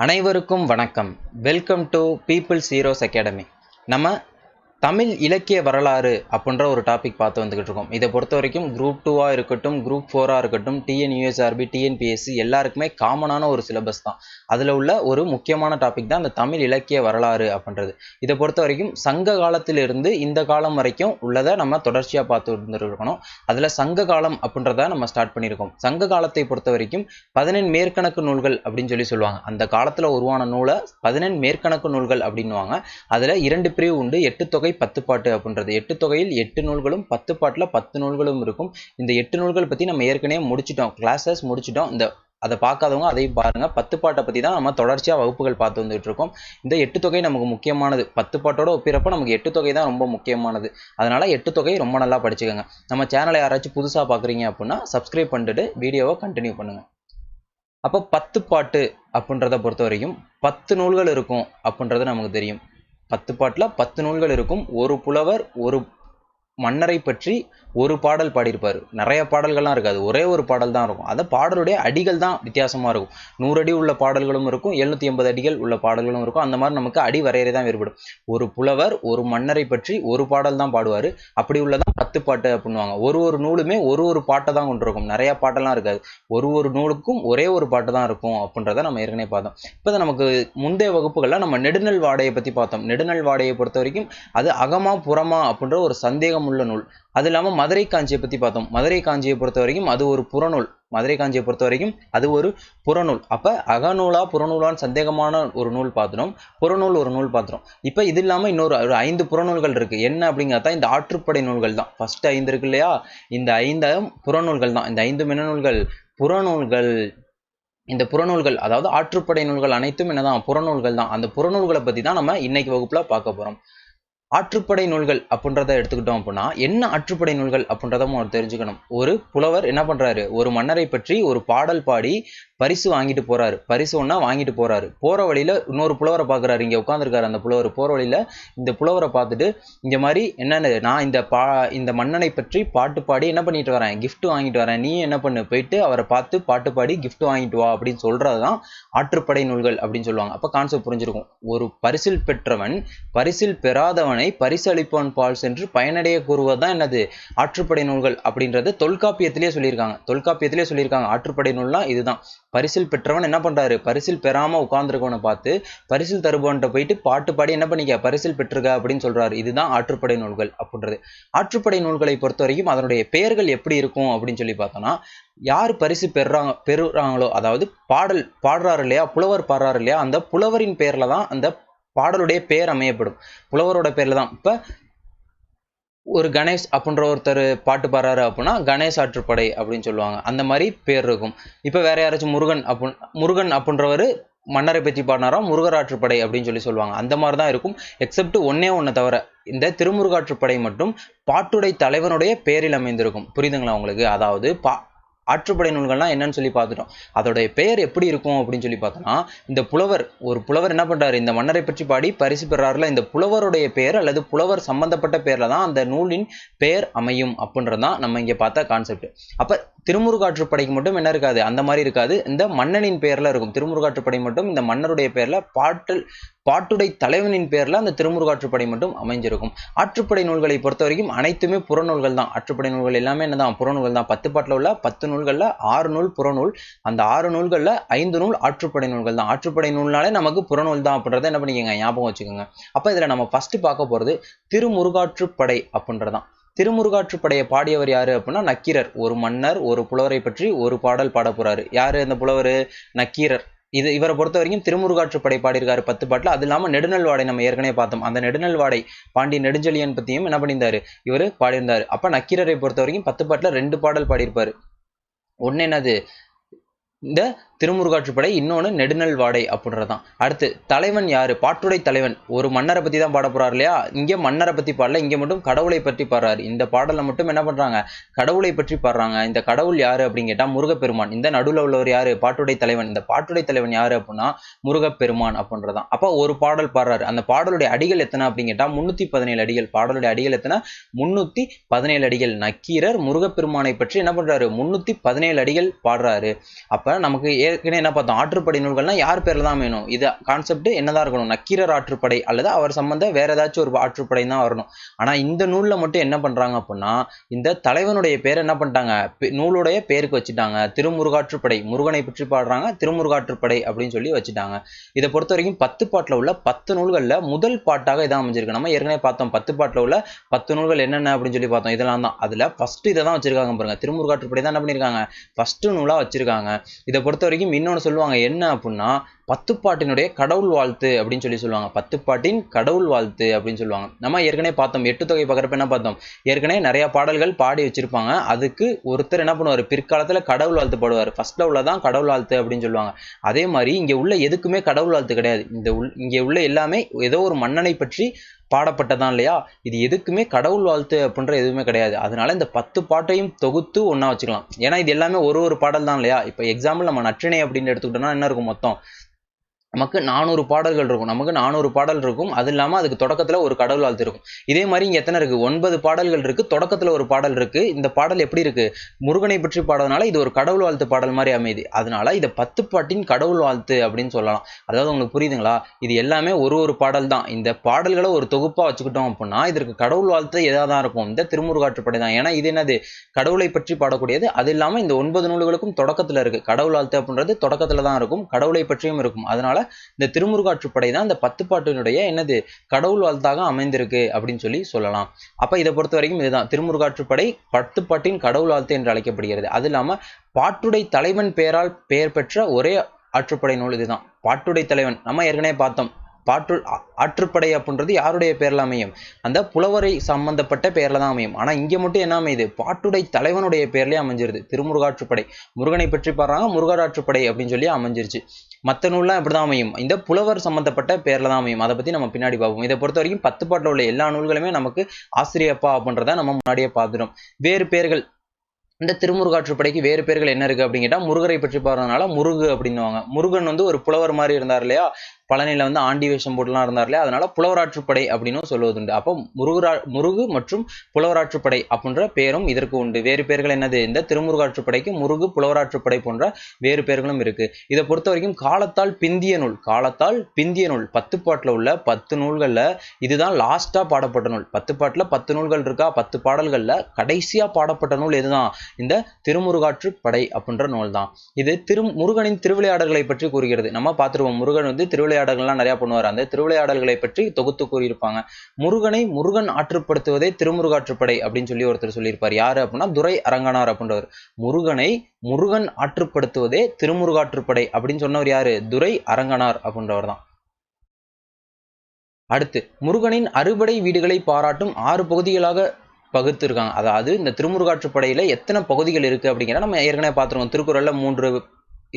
அனைவருக்கும் வணக்கம். Welcome to people's heroes academy நம்ம தமிழ் இலக்கிய வரலாறு அப்படின்ற ஒரு டாபிக் பார்த்து வந்துக்கிட்டு இருக்கோம். இதை பொறுத்த வரைக்கும் குரூப் டூவாக இருக்கட்டும் குரூப் ஃபோராக இருக்கட்டும் டிஎன்யூஎஸ்ஆர்பி டிஎன்பிஎஸ்சி எல்லாருக்குமே காமனான ஒரு சிலபஸ் தான். அதில் உள்ள ஒரு முக்கியமான டாபிக் தான் அந்த தமிழ் இலக்கிய வரலாறு அப்படின்றது. இதை பொறுத்த வரைக்கும் சங்க காலத்திலிருந்து இந்த காலம் வரைக்கும் உள்ளதை நம்ம தொடர்ச்சியாக பார்த்து இருந்துருக்கணும். அதில் சங்க காலம் அப்படின்றத நம்ம ஸ்டார்ட் பண்ணியிருக்கோம். சங்க காலத்தை பொறுத்த வரைக்கும் பதினெண் மேற்கணக்கு நூல்கள் அப்படின்னு சொல்லி சொல்லுவாங்க. அந்த காலத்தில் உருவான நூலை பதினெண் மேற்கணக்கு நூல்கள் அப்படின்னுவாங்க அதில் இரண்டு பிரிவு உண்டு. எட்டு தொகை பத்து பாட்டு அப்படின்றது. எட்டு தொகையில் எட்டு நூல்களும் பத்து பாட்டில் பத்து நூல்களும் இருக்கும். இந்த எட்டு நூல்கள் பற்றி நம்ம ஏற்கனவே முடிச்சிட்டோம். கிளாஸஸ் முடிச்சிட்டோம். இந்த அதை பார்க்காதவங்க அதையும் பாருங்க. பத்து பாட்டை பற்றி தான் நம்ம தொடர்ச்சியாக வகுப்புகள் பார்த்து வந்துட்டு இருக்கோம். இந்த எட்டு தொகை நமக்கு முக்கியமானது. பத்து பாட்டோட ஒப்பிறப்ப நமக்கு எட்டு தொகை தான் ரொம்ப முக்கியமானது. அதனால் எட்டு தொகை ரொம்ப நல்லா படிச்சுக்கோங்க. நம்ம சேனலை யாராச்சும் புதுசாக பார்க்குறீங்க அப்படின்னா சப்ஸ்கிரைப் பண்ணிட்டு வீடியோவை கண்டினியூ பண்ணுங்கள் அப்போ பத்து பாட்டு அப்படின்றத பொறுத்த வரைக்கும் பத்து நூல்கள் இருக்கும் அப்படின்றது நமக்கு தெரியும். பத்து பாட்டில் பத்து நூல்கள் இருக்கும். ஒரு புலவர் ஒரு மன்னரை பற்றி ஒரு பாடல் பாடியிருப்பார். நிறைய பாடல்கள்லாம் இருக்காது. ஒரே ஒரு பாடல் தான் இருக்கும். அதை பாடலுடைய அடிகள் தான் வித்தியாசமாக இருக்கும். நூறு அடி உள்ள பாடல்களும் இருக்கும். எழுநூற்றி எண்பது அடிகள் உள்ள பாடல்களும் இருக்கும். அந்த மாதிரி நமக்கு அடி வரையறை தான் வேறுபடும் ஒரு புலவர் ஒரு மன்னரை பற்றி ஒரு பாடல் தான் பாடுவார். அப்படி உள்ளதான் பத்து பாட்டு அப்படின்வாங்க ஒரு ஒரு நூலுமே ஒரு ஒரு பாட்டை தான் கொண்டிருக்கும். நிறையா பாட்டெல்லாம் இருக்காது. ஒரு ஒரு நூலுக்கும் ஒரே ஒரு பாட்டு தான் இருக்கும் அப்படின்றத நம்ம ஏற்கனவே பார்த்தோம். இப்போ நமக்கு முந்தைய வகுப்புகளில் நம்ம நெடுநல் வாடையை பற்றி பார்த்தோம். நெடுநல் வாடையை பொறுத்த வரைக்கும் அது அகமா புறமா அப்படின்ற ஒரு சந்தேகம் உள்ள நூல். அது இல்லாமல் மதுரை காஞ்சியை பற்றி பார்த்தோம். மதுரை காஞ்சியை பொறுத்த வரைக்கும் அது ஒரு புறநூல். மதுரை காஞ்சியை பொறுத்த வரைக்கும் அது ஒரு புறநூல். அப்போ அகநூலா புறநூலான்னு சந்தேகமான ஒரு நூல் பார்த்துடும் புறநூல் ஒரு நூல் பார்த்துடும் இப்போ இது இல்லாமல் இன்னொரு ஒரு ஐந்து புறநூல்கள் இருக்குது என்ன அப்படிங்கிறதா இந்த ஆற்றுப்படை நூல்கள் தான். ஃபர்ஸ்ட் ஐந்து இருக்கு இல்லையா? இந்த ஐந்தும் புறநூல்கள் தான். இந்த ஐந்து மின்னநூல்கள் புறநூல்கள் இந்த புறநூல்கள் அதாவது ஆற்றுப்படை நூல்கள் அனைத்தும் என்னதான்? புறநூல்கள் தான். அந்த புறநூல்களை பற்றி தான் நம்ம இன்னைக்கு வகுப்பில் பார்க்க போகிறோம் ஆற்றுப்படை நூல்கள் அப்படின்றத எடுத்துக்கிட்டோம் அப்படின்னா என்ன ஆற்றுப்படை நூல்கள் அப்படின்றத நம்ம தெரிஞ்சுக்கணும். ஒரு புலவர் என்ன பண்றாரு? ஒரு மன்னரை பற்றி ஒரு பாடல் பாடி பரிசு வாங்கிட்டு போறாரு. பரிசு ஒன்றா வாங்கிட்டு போறாரு. போற வழியில இன்னொரு புலவரை பார்க்குறாரு. இங்கே உட்காந்துருக்காரு அந்த புலவர். போற வழியில இந்த புலவரை பார்த்துட்டு இந்த மாதிரி என்னென்ன நான் இந்த பா இந்த மன்னனை பற்றி பாட்டு பாடி என்ன பண்ணிட்டு வரேன்? கிஃப்ட் வாங்கிட்டு வரேன். நீ என்ன பண்ணு? போயிட்டு அவரை பார்த்து பாட்டு பாடி கிஃப்ட் வாங்கிட்டு வா அப்படின்னு சொல்றதுதான் ஆற்றுப்படை நூல்கள் அப்படின்னு சொல்லுவாங்க. அப்போ கான்செப்ட் புரிஞ்சிருக்கும். ஒரு பரிசில் பெற்றவன் பரிசில் பெறாதவனை பரிசு அளிப்பவன் பால் சென்று பயனடைய கூறுவது தான் என்னது? ஆற்றுப்படை நூல்கள் அப்படின்றது தொல்காப்பியத்திலேயே சொல்லியிருக்காங்க. தொல்காப்பியத்திலேயே சொல்லியிருக்காங்க. ஆற்றுப்படை நூல்னா இதுதான். பரிசில் பெற்றவன் என்ன பண்றாரு? பரிசில் பெறாம உட்கார்ந்துருக்கவனை பார்த்து பரிசில் தருபவன்கிட்ட போயிட்டு பாட்டு பாடி என்ன பண்ணிக்க? பரிசில் பெற்றுக அப்படின்னு சொல்றாரு. இதுதான் ஆற்றுப்படை நூல்கள் அப்படின்றது. ஆற்றுப்படை நூல்களை பொறுத்த வரைக்கும் அதனுடைய பெயர்கள் எப்படி இருக்கும் அப்படின்னு சொல்லி பார்த்தோம்னா யார் பரிசு பெறுறாங்க பெறுறாங்களோ அதாவது பாடல் பாடுறாரு இல்லையா புலவர் பாடுறாரு இல்லையா அந்த புலவரின் பெயர்ல தான் அந்த பாடலுடைய பெயர் அமையப்படும். புலவரோட பேர்ல தான். இப்ப ஒரு கணேஷ் அப்படின்ற ஒருத்தர் பாட்டு பாடுறாரு அப்படின்னா கணேஷ் ஆற்றுப்படை அப்படின்னு சொல்லுவாங்க. அந்த மாதிரி பேர் இருக்கும். இப்போ வேற யாராச்சும் முருகன் அப்படி முருகன் அப்படின்றவர் மன்னரை பற்றி பாடினாரா முருகராற்றுப்படை அப்படின்னு சொல்லி சொல்லுவாங்க. அந்த மாதிரி தான் இருக்கும். எக்ஸப்ட் ஒன்னே ஒன்று தவிர இந்த திருமுருகாற்றுப்படை மட்டும் பாட்டுடை தலைவனுடைய பேரில் அமைந்திருக்கும். புரியுதுங்களா உங்களுக்கு? அதாவது பா ஆற்றுப்படை நூல்கள்லாம் என்னன்னு சொல்லி பார்த்துட்டோம். அதோடைய பெயர் எப்படி இருக்கும் அப்படின்னு சொல்லி பார்த்தோம்னா இந்த புலவர் ஒரு புலவர் என்ன பண்றாரு? இந்த மன்னரை பற்றி பாடி பரிசு பெறாருல இந்த புலவருடைய பெயர் அல்லது புலவர் சம்பந்தப்பட்ட பெயரில் தான் அந்த நூலின் பெயர் அமையும் அப்படின்றதான் நம்ம இங்க பார்த்த கான்செப்ட் அப்ப திருமுருகாற்றுப்படைக்கு மட்டும் என்ன இருக்காது. அந்த மாதிரி இருக்காது. இந்த மன்னனின் பேரில் இருக்கும். திருமுருகாற்றுப்படை மட்டும் இந்த மன்னருடைய பேரில் பாட்டல் பாட்டுடை தலைவனின் பேரில் அந்த திருமுருகாற்றுப்படை மட்டும் அமைஞ்சிருக்கும். ஆற்றுப்படை நூல்களை பொறுத்த வரைக்கும் அனைத்துமே புறநூல்கள் தான். ஆற்றுப்படை நூல்கள் எல்லாமே என்னதான்? புறநூல்கள் தான். பத்து பாட்டில் உள்ள பத்து நூல்களில் ஆறு நூல் புறநூல் அந்த ஆறு நூல்களில் ஐந்து நூல் ஆற்றுப்படை நூல்கள் தான். ஆற்றுப்படை நூல்னாலே நமக்கு புறநூல் தான் அப்படின்றத என்ன பண்ணிக்கோங்க? ஞாபகம் வச்சுக்கோங்க. அப்போ இதில் நம்ம ஃபஸ்ட்டு பார்க்க போகிறது திருமுருகாற்றுப்படை அப்படின்றதான் திருமுருகாற்றுப்படையை பாடியவர் யாரு அப்படின்னா நக்கீரர். ஒரு மன்னர் ஒரு புலவரை பற்றி ஒரு பாடல் பாட போறாரு. யாரு அந்த புலவர்? நக்கீரர். இது இவரை பொறுத்த வரைக்கும் திருமுருகாற்றுப்படை பாடியிருக்காரு பத்து பாட்டில். அது இல்லாமல் நெடுநல் வாடை நம்ம ஏற்கனவே பார்த்தோம். அந்த நெடுநல் வாடை பாண்டி நெடுஞ்செழியன் பற்றியும் என்ன பண்ணியிருந்தாரு? இவர் பாடியிருந்தார். அப்போ நக்கீரரை பொறுத்த வரைக்கும் பத்து பாட்டில் ரெண்டு பாடல் பாடியிருப்பார். ஒன்று என்னது? இந்த திருமுருகாற்றுப்படை இன்னொன்று நெடுநல் வாடை அப்படின்றதான் அடுத்து தலைவன் யார்? பாட்டுடை தலைவன். ஒரு மன்னரை பற்றி தான் பாட இல்லையா? இங்கே மன்னரை பற்றி பாடல இங்கே மட்டும் கடவுளை பற்றி பாடுறாரு. இந்த பாடலில் மட்டும் என்ன பண்ணுறாங்க கடவுளை பற்றி பாடுறாங்க. இந்த கடவுள் யார் அப்படின்னு கேட்டால் முருகப்பெருமான். இந்த நடுவில் உள்ளவர் யாரு? பாட்டுடை தலைவன். இந்த பாட்டுடை தலைவன் யார் அப்படின்னா முருகப்பெருமான் அப்படின்றதான் அப்போ ஒரு பாடல் பாடுறாரு. அந்த பாடலுடைய அடிகள் எத்தனை அப்படின்னு கேட்டால் முந்நூற்றி பதினேழு அடிகள். பாடலுடைய அடிகள் எத்தனை? முன்னூற்றி பதினேழு அடிகள். நக்கீரர் முருகப்பெருமானை பற்றி என்ன பண்ணுறாரு முன்னூற்றி பதினேழு அடிகள் பாடுறாரு. அப்போ நமக்கு ஏ ஏற்கனவே என்ன பார்த்தோம்? ஆற்றுப்படை நூல்கள்னா யார் பேர்ல தான் வேணும் இது கான்செப்ட் என்னதான் இருக்கணும்? நக்கீரர் ஆற்றுப்படை அல்லது அவர் சம்பந்த வேற ஏதாச்சும் ஒரு ஆற்றுப்படை தான் வரணும். ஆனா இந்த நூலில் மட்டும் என்ன பண்றாங்க அப்படின்னா இந்த தலைவனுடைய பேர் என்ன பண்ணிட்டாங்க? நூலுடைய பேருக்கு வச்சுட்டாங்க. திருமுருகாற்றுப்படை முருகனை பற்றி பாடுறாங்க. திருமுருகாற்றுப்படை அப்படின்னு சொல்லி வச்சுட்டாங்க. இதை பொறுத்த வரைக்கும் பத்து பாட்டில் உள்ள பத்து நூல்களில் முதல் பாட்டாக இதான் அமைஞ்சிருக்கு. நம்ம ஏற்கனவே பார்த்தோம் பத்து பாட்டில் உள்ள பத்து நூல்கள் என்னென்ன அப்படின்னு சொல்லி பார்த்தோம். இதெல்லாம் தான். அதில் ஃபஸ்ட்டு இதை தான் வச்சிருக்காங்க பாருங்க. திருமுருகாற்றுப்படை தான் என்ன பண்ணியிருக்காங்க ஃபர்ஸ்ட் நூலாக வச்சிருக்காங்க. இதை பொறுத்த வரைக்கும் இன்னொன்னு சொல்லுவாங்க என்ன அப்படின்னா பத்துப்பாட்டினுடைய கடவுள் வாழ்த்து அப்படின்னு சொல்லி சொல்லுவாங்க. பத்துப்பாட்டின் கடவுள் வாழ்த்து அப்படின்னு சொல்லுவாங்க. நம்ம ஏற்கனவே பார்த்தோம் எட்டு தொகை பார்க்குறப்ப என்ன பார்த்தோம்? ஏற்கனவே நிறைய பாடல்கள் பாடி வச்சிருப்பாங்க. அதுக்கு ஒருத்தர் என்ன பண்ணுவார்? பிற்காலத்தில் கடவுள் வாழ்த்து பாடுவார். ஃபர்ஸ்ட்ல உள்ளதான் கடவுள் வாழ்த்து அப்படின்னு சொல்லுவாங்க. அதே மாதிரி இங்கே உள்ள எதுக்குமே கடவுள் வாழ்த்து கிடையாது. இந்த உள் இங்கே உள்ள எல்லாமே ஏதோ ஒரு மன்னனை பற்றி பாடப்பட்டதான் இல்லையா? இது எதுக்குமே கடவுள் வாழ்த்து அப்படின்ற எதுவுமே கிடையாது. அதனால இந்த பத்து பாட்டையும் தொகுத்து ஒன்றா வச்சுக்கலாம். ஏன்னா இது எல்லாமே ஒரு ஒரு பாடல் தான் இல்லையா? இப்போ எக்ஸாம்பிள் நம்ம நற்றிணை அப்படின்னு எடுத்துக்கிட்டோம்னா என்ன இருக்கும் மொத்தம்? நமக்கு நானூறு பாடல்கள் இருக்கும். நமக்கு நானூறு பாடல் இருக்கும். அது இல்லாமல் அதுக்கு தொடக்கத்தில் ஒரு கடவுள் வாழ்த்து இருக்கும். இதே மாதிரி இங்கே எத்தனை இருக்குது ஒன்பது பாடல்கள் இருக்குது தொடக்கத்தில் ஒரு பாடல் இருக்குது இந்த பாடல் எப்படி இருக்குது முருகனை பற்றி பாடுறதுனால இது ஒரு கடவுள் வாழ்த்து பாடல் மாதிரி அமையுது. அதனால இதை பத்து பாட்டின் கடவுள் வாழ்த்து அப்படின்னு சொல்லலாம். அதாவது உங்களுக்கு புரியுதுங்களா? இது எல்லாமே ஒரு ஒரு பாடல் தான். இந்த பாடல்களை ஒரு தொகுப்பாக வச்சுக்கிட்டோம் அப்படின்னா இதற்கு கடவுள் வாழ்த்து எதாக தான் இருக்கும்? இந்த திருமுருகாற்றுப்படை தான். ஏன்னா இது என்னது? கடவுளை பற்றி பாடக்கூடியது. அது இல்லாமல் இந்த ஒன்பது நூல்களுக்கும் தொடக்கத்தில் இருக்குது கடவுள் வாழ்த்து அப்படின்றது தொடக்கத்தில் தான் இருக்கும். கடவுளை பற்றியும் இருக்கும். அதனால இந்த திருமுருகாற்றுப்படை தான் இந்த பத்து பாட்டினுடைய என்னது கடவுள் வாழ்த்தாக அமைந்திருக்கு அப்படின்னு சொல்லி சொல்லலாம். அப்ப இதை பொறுத்த வரைக்கும் இதுதான். திருமுருகாற்றுப்படை பத்து பாட்டின் கடவுள் வாழ்த்து என்று அழைக்கப்படுகிறது. அது இல்லாம பாட்டுடை தலைவன் பெயரால் பெயர் பெற்ற ஒரே ஆற்றுப்படை நூல் இதுதான். பாட்டுடை தலைவன். நம்ம ஏற்கனவே பார்த்தோம். பாட்டு ஆற்றுப்படை அப்படின்றது யாருடைய பேரில் அமையும்? அந்த புலவரை சம்பந்தப்பட்ட பேரில் தான் அமையும். ஆனால் இங்கே மட்டும் என்ன அமையுது? பாட்டுடை தலைவனுடைய பேர்லேயே அமைஞ்சிருது. திருமுருகாற்றுப்படை முருகனை பற்றி பாடுறாங்க முருகராற்றுப்படை அப்படின்னு சொல்லி அமைஞ்சிருச்சு. மற்ற நூல்லாம் இப்படிதான் அமையும். இந்த புலவர் சம்பந்தப்பட்ட பேரில் தான் அமையும். அதை பத்தி நம்ம பின்னாடி பார்ப்போம். இதை பொறுத்த வரைக்கும் பத்து பாட்டில் உள்ள எல்லா நூல்களுமே நமக்கு ஆசிரியப்பா அப்படின்றத நம்ம முன்னாடியே பார்த்துட்டோம். வேறு பேர்கள் இந்த திருமுருகாற்றுப்படைக்கு வேறு பேர்கள் என்ன இருக்கு அப்படின்னு கேட்டா முருகரை பற்றி பாடுறதுனால முருகு அப்படின்னுவாங்க. முருகன் வந்து ஒரு புலவர் மாதிரி இருந்தார் இல்லையா? பழனியில வந்து ஆண்டி வேஷம் போட்டுலாம் இருந்தார் இல்லையா? அதனால புலவராற்றுப்படை அப்படின்னு சொல்லுவதுண்டு. அப்போ முருகரா முருகு மற்றும் புலவராற்றுப்படை அப்படின்ற பேரும் இதற்கு உண்டு. வேறு பேர்கள் என்னது? இந்த திருமுருகாற்றுப்படைக்கு முருகு புலவராற்றுப்படை போன்ற வேறு பேர்களும் இருக்கு. இதை பொறுத்த வரைக்கும் காலத்தால் பிந்திய நூல் காலத்தால் பிந்திய நூல். பத்து பாட்டில் உள்ள பத்து நூல்களில் இதுதான் லாஸ்டா பாடப்பட்ட நூல். பத்து பாட்டில் பத்து நூல்கள் இருக்கா? பத்து பாடல்கள்ல கடைசியா பாடப்பட்ட நூல் எதுதான்? இந்த திருமுருகாற்றுப்படை அப்படின்ற நூல் தான் இது திரு முருகனின் திருவிளையாடல்களை பற்றி கூறுகிறது. நம்ம பார்த்துருவோம் முருகன் வந்து திருவிளையாடல்கள்லாம் நிறையா பண்ணுவார். அந்த திருவிளையாடல்களை பற்றி தொகுத்து கூறியிருப்பாங்க. முருகனை முருகன் ஆற்றுப்படுத்துவதே திருமுருகாற்றுப்படை அப்படின்னு சொல்லி ஒருத்தர் சொல்லியிருப்பார். யார் அப்படின்னா துரை அரங்கனார் அப்படின்றவர். முருகனை முருகன் ஆற்றுப்படுத்துவதே திருமுருகாற்றுப்படை அப்படின்னு சொன்னவர் யாரு? துரை அரங்கனார் அப்படின்றவர் தான். அடுத்து முருகனின் அறுபடை வீடுகளை பாராட்டும் ஆறு பகுதிகளாக பகுத்திருக்காங்க. அதாவது இந்த திருமுருகாற்றுப்படையில் எத்தனை பகுதிகள் இருக்குது அப்படிங்கிற நம்ம ஏற்கனவே பார்த்துருக்கோம். திருக்குறளில் மூன்று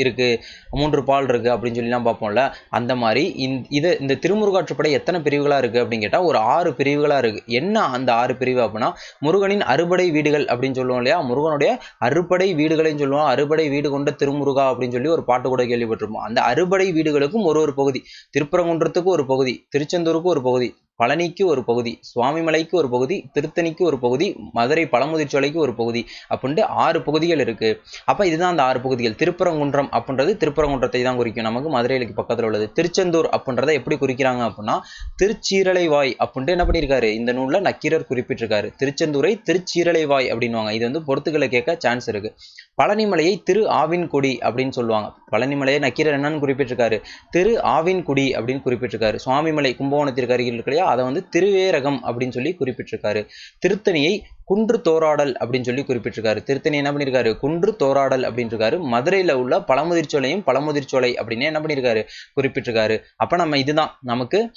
இருக்குது மூன்று பால் இருக்குது அப்படின்னு சொல்லிலாம் பார்ப்போம்ல. அந்த மாதிரி இந் இது இந்த திருமுருகாற்றுப்படை எத்தனை பிரிவுகளாக இருக்குது அப்படின்னு கேட்டால் ஒரு ஆறு பிரிவுகளாக இருக்குது என்ன அந்த ஆறு பிரிவு அப்படின்னா முருகனின் அறுபடை வீடுகள் அப்படின்னு சொல்லுவோம் இல்லையா? முருகனுடைய அறுபடை வீடுகளையும் சொல்லுவோம். அறுபடை வீடு கொண்ட திருமுருகா அப்படின்னு சொல்லி ஒரு பாட்டு கூட கேள்விப்பட்டிருப்போம். அந்த அறுபடை வீடுகளுக்கும் ஒரு ஒரு பகுதி. திருப்பரங்குன்றத்துக்கு ஒரு பகுதி. திருச்செந்தூருக்கு ஒரு பகுதி. பழனிக்கு ஒரு பகுதி சுவாமிமலைக்கு ஒரு பகுதி திருத்தணிக்கு ஒரு பகுதி மதுரை பழமுதிர்ச்சோலைக்கு ஒரு பகுதி அப்படின்ட்டு ஆறு பகுதிகள் இருக்கு. அப்ப இதுதான் அந்த ஆறு பகுதிகள். திருப்பரங்குன்றம் அப்படின்றது திருப்பரங்குன்றத்தை தான் குறிக்கும். நமக்கு மதுரைக்கு பக்கத்தில் உள்ளது. திருச்செந்தூர் அப்படின்றத எப்படி குறிக்கிறாங்க அப்படின்னா திருச்சீரலைவாய் அப்படின்ட்டு என்ன பண்ணியிருக்காரு? இந்த நூல்ல நக்கீரர் குறிப்பிட்டிருக்காரு. திருச்செந்தூரை திருச்சீரலைவாய் அப்படின்னுவாங்க. இது வந்து பொறுத்துக்களை கேட்க சான்ஸ் இருக்கு. பழனிமலையை திரு ஆவின்குடி அப்படின்னு சொல்லுவாங்க. பழனிமலையை நக்கீரர் என்னன்னு குறிப்பிட்டிருக்காரு. திரு ஆவின் குடி அப்படின்னு குறிப்பிட்டிருக்காரு. சுவாமிமலை கும்பகோணத்திற்கு அருகில் இருக்கு அதை வந்து திருவேரகம் அப்படின்னு சொல்லி குறிப்பிட்டிருக்காரு. திருத்தணியை குன்று தோராடல் அப்படின்னு சொல்லி குறிப்பிட்டிருக்காரு. திருத்தணி என்ன பண்ணியிருக்காரு குன்று தோராடல் அப்படின்னு மதுரையில் உள்ள பழமுதிர்ச்சோலையும் பழமுதிர்ச்சோலை அப்படின்னு என்ன பண்ணியிருக்காரு குறிப்பிட்டிருக்காரு. அப்போ நம்ம இதுதான். நமக்கு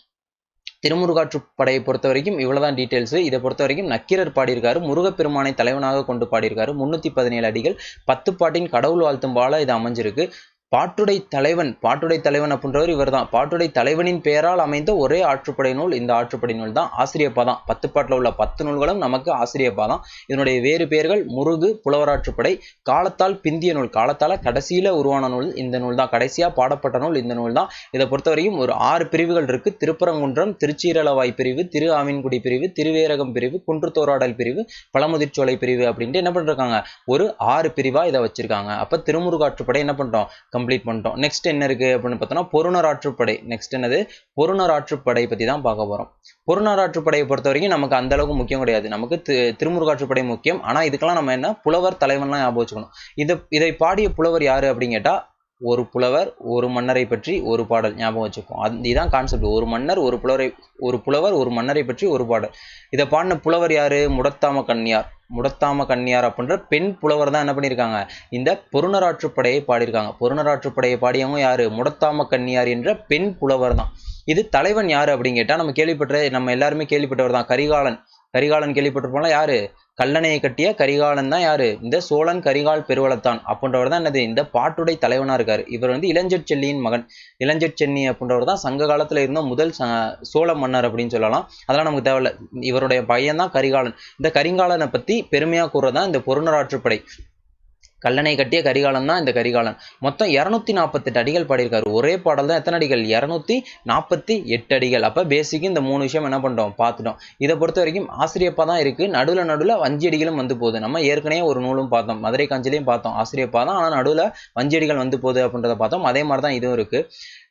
திருமுருகாற்றுப்படையை பொறுத்த வரைக்கும் இவ்வளோதான் டீட்டெயில்ஸு இதை பொறுத்த வரைக்கும் நக்கீரர் பாடியிருக்காரு. முருகப்பெருமானை தலைவனாக கொண்டு பாடியிருக்காரு. முந்நூற்றி பதினேழு அடிகள் பத்து பாட்டின் கடவுள் வாழ்த்தும் பால இது அமைஞ்சிருக்கு. பாட்டுடை தலைவன் பாட்டுடை தலைவன் அப்படின்றவர் இவர்தான். பாட்டுடை தலைவனின் பெயரால் அமைந்த ஒரே ஆற்றுப்படை நூல் இந்த ஆற்றுப்படை நூல் தான் ஆசிரியப்பா தான் பத்து பாட்டுல உள்ள பத்து நூல்களும் நமக்கு ஆசிரியப்பா தான் இதனுடைய வேறு பெயர்கள் முருகு புலவராற்றுப்படை காலத்தால் பிந்திய நூல். காலத்தால கடைசியில உருவான நூல் இந்த நூல் தான் கடைசியா பாடப்பட்ட நூல் இந்த நூல் தான் இதை பொறுத்தவரையும் ஒரு ஆறு பிரிவுகள் இருக்கு. திருப்பரங்குன்றம் திருச்சீரளவாய் பிரிவு திரு ஆமீன்குடி பிரிவு திருவேரகம் பிரிவு குன்றுத்தோராடல் பிரிவு பழமுதிர்ச்சோலை பிரிவு அப்படின்ட்டு என்ன பண்ணிருக்காங்க? ஒரு ஆறு பிரிவா இதை வச்சிருக்காங்க. அப்ப திருமுருகாற்றுப்படை என்ன பண்றோம்? கம்ப்ளீட் பண்ணிட்டோம். நெக்ஸ்ட் என்ன இருக்குது அப்படின்னு பார்த்தோம்னா பொருணராற்றுப்படை. நெக்ஸ்ட் என்னது? பொருணராற்றுப்படை பற்றி தான் பார்க்க போகிறோம் பொருணராற்றுப்படையை பொறுத்த வரைக்கும் நமக்கு அந்த அளவுக்கு முக்கியம் கிடையாது. நமக்கு திருமுருகாற்றுப்படை முக்கியம். ஆனால் இதுக்கெல்லாம் நம்ம என்ன? புலவர் தலைவன்லாம் ஞாபகம் வச்சுக்கணும். இதை இதை பாடிய புலவர் யார் அப்படின்னு கேட்டால் ஒரு புலவர் ஒரு மன்னரை பற்றி ஒரு பாடல் ஞாபகம் வச்சுப்போம் அது இதுதான் கான்செப்ட் ஒரு மன்னர் ஒரு புலவரை ஒரு புலவர் ஒரு மன்னரை பற்றி ஒரு பாடல். இதை பாடின புலவர் யாரு? முடத்தாம கன்னியார். முடத்தாம கன்னியார் அப்படின்ற பெண் புலவர் தான் என்ன பண்ணியிருக்காங்க? இந்த பொருணராற்றுப்படையை பாடியிருக்காங்க. பொருணராற்றுப்படையை பாடியவங்க யாரு? முடத்தாம கன்னியார் என்ற பெண் புலவர் தான். இது தலைவன் யாரு அப்படின்னு கேட்டால் நம்ம கேள்விப்பட்ட நம்ம எல்லாருமே கேள்விப்பட்டவர் தான். கரிகாலன். கரிகாலன் கேள்விப்பட்டிருப்போம்ல யாரு? கல்லணையை கட்டிய கரிகாலன் தான் யாரு? இந்த சோழன் கரிகால் பெருவளத்தான். அப்படின்றவர் தான் என்னது? இந்த பாட்டுடை தலைவனா இருக்காரு. இவர் வந்து இளஞ்செட் செல்லியின் மகன். இளஞ்செட் சென்னி அப்படின்றவர் தான் சங்க காலத்துல இருந்த முதல் சோழ மன்னர் அப்படின்னு சொல்லலாம். அதெல்லாம் நமக்கு தேவையில்ல. இவருடைய பையன் தான் கரிகாலன். இந்த கரிகாலனை பத்தி பெருமையா கூறுறதான் இந்த பொருணராற்றுப்படை. கல்லணை கட்டிய கரிகாலன் தான் இந்த கரிகாலன். மொத்தம் இரநூத்தி நாற்பத்தெட்டு அடிகள் பாடியிருக்காரு. ஒரே பாடல் தான் எத்தனை அடிகள்? இரநூத்தி நாற்பத்தி எட்டு அடிகள். அப்போ பேசிக்கு இந்த மூணு விஷயம் என்ன பண்ணிட்டோம் பார்த்துட்டோம். இதை பொறுத்த வரைக்கும் ஆசிரியப்பா தான் இருக்குது நடுவில் நடுவில் வஞ்சடிகளும் வந்து போகுது. நம்ம ஏற்கனவே ஒரு நூலும் பார்த்தோம். மதுரை காஞ்சிலையும் பார்த்தோம். ஆசிரியப்பா தான். ஆனால் நடுவில் வஞ்சடிகள் வந்து போகுது அப்படின்றத பார்த்தோம். அதே மாதிரி தான் இதுவும் இருக்குது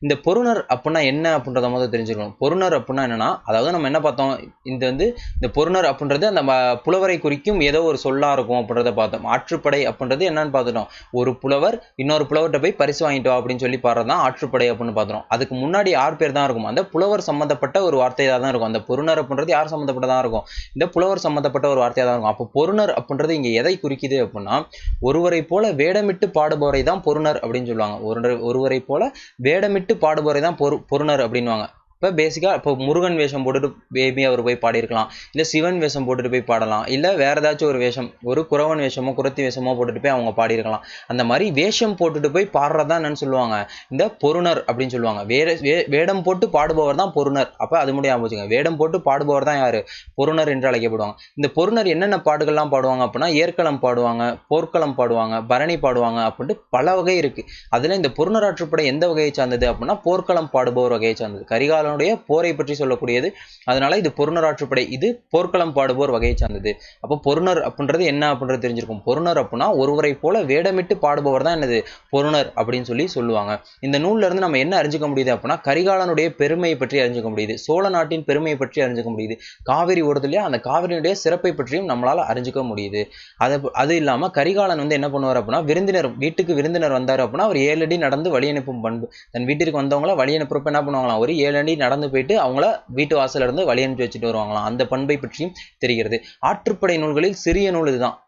இந்த பொருணர் அப்படின்னா என்ன அப்படின்றத முதல்ல தெரிஞ்சுக்கணும். பொருணர் அப்படின்னா என்னன்னா அதாவது நம்ம என்ன பார்த்தோம்? இந்த வந்து இந்த பொருணர் அப்படின்றது அந்த புலவரை குறிக்கும் ஏதோ ஒரு சொல்லா இருக்கும் அப்படின்றத பார்த்தோம். ஆற்றுப்படை அப்படின்றது என்னன்னு பார்த்துட்டோம். ஒரு புலவர் இன்னொரு புலவர்கிட்ட போய் பரிசு வாங்கிட்டு வா அப்படின்னு சொல்லி பாடுறது தான் ஆற்றுப்படை அப்படின்னு பார்த்துட்டோம். அதுக்கு முன்னாடி யார் பேர் தான் இருக்கும்? அந்த புலவர் சம்மந்தப்பட்ட ஒரு வார்த்தையாக தான் இருக்கும். அந்த பொருணர் அப்படின்றது யார் சம்மந்தப்பட்டதாக இருக்கும்? இந்த புலவர் சம்மந்தப்பட்ட ஒரு வார்த்தையாக தான் இருக்கும். அப்போ பொருணர் அப்படின்றது இங்கே எதை குறிக்குது அப்படின்னா ஒருவரை போல வேடமிட்டு பாடுபவரை தான் பொருணர் அப்படின்னு சொல்லுவாங்க. ஒரு ஒருவரை போல வேடமிட்டு பாடுபவரை தான் பொரு பொருணர் அப்படின்வாங்க இப்போ பேசிக்காக இப்போ முருகன் வேஷம் போட்டுட்டு பேபி அவர் போய் பாடியிருக்கலாம். இல்லை சிவன் வேஷம் போட்டுட்டு போய் பாடலாம். இல்லை வேறு ஏதாச்சும் ஒரு வேஷம் ஒரு குறவன் வேஷமோ குரத்தி வேஷமோ போட்டுட்டு போய் அவங்க பாடியிருக்கலாம். அந்த மாதிரி வேஷம் போட்டுட்டு போய் பாடுறதா என்னன்னு சொல்லுவாங்க. இந்த பொருணர் அப்படின்னு சொல்லுவாங்க. வேற வேடம் போட்டு பாடுபவர் தான் பொருணர். அப்போ அது முடியாமல் போச்சுங்க வேடம் போட்டு பாடுபவர் தான் யார்? பொருணர் என்று அழைக்கப்படுவாங்க. இந்த பொருணர் என்னென்ன பாடுகள்லாம் பாடுவாங்க அப்படின்னா ஏற்களம் பாடுவாங்க போர்க்களம் பாடுவாங்க பரணி பாடுவாங்க அப்படின்ட்டு பல வகை இருக்குது அதில் இந்த பொருணராற்றுப்படை எந்த வகையை சார்ந்தது அப்படின்னா போர்க்களம் பாடுபவர் வகையை சார்ந்தது. கரிகாலம் காலனுடைய போரை பற்றி சொல்லக்கூடியது. அதனால இது பொருணராற்றுப்படை இது போர்க்களம் பாடுவோர் வகையை சார்ந்தது. அப்போ பொருணர் அப்படின்றது என்ன அப்படின்றது தெரிஞ்சிருக்கும். பொருணர் அப்படின்னா ஒருவரை போல வேடமிட்டு பாடுபவர் தான் என்னது? பொருணர் அப்படின்னு சொல்லி சொல்லுவாங்க. இந்த நூல்ல இருந்து நம்ம என்ன அறிஞ்சிக்க முடியுது அப்படின்னா கரிகாலனுடைய பெருமையை பற்றி அறிஞ்சிக்க முடியுது. சோழ நாட்டின் பெருமையை பற்றி அறிஞ்சிக்க முடியுது. காவிரி ஓடுது இல்லையா? அந்த காவிரியுடைய சிறப்பை பற்றியும் நம்மளால அறிஞ்சிக்க முடியுது. அது அது இல்லாம கரிகாலன் வந்து என்ன பண்ணுவார் அப்படின்னா விருந்தினர் வீட்டுக்கு விருந்தினர் வந்தார் அப்படின்னா அவர் ஏழு அடி நடந்து வழி அனுப்பும் பண்பு. தன் வீட்டிற்கு வந்தவங்கள வழி அனுப்புறப்ப என்ன பண்ணுவாங்களாம்? ஒரு ஏழு அடி நடந்து போயிட்டு அவங்கள வீட்டு வாசல்ல இருந்து வழி அனுப்பி வச்சுட்டு வருவாங்களாம். அந்த பண்பை பற்றியும் தெரிகிறது. ஆற்றுப்படை நூல்களில் சிறிய நூல் இதுதான்.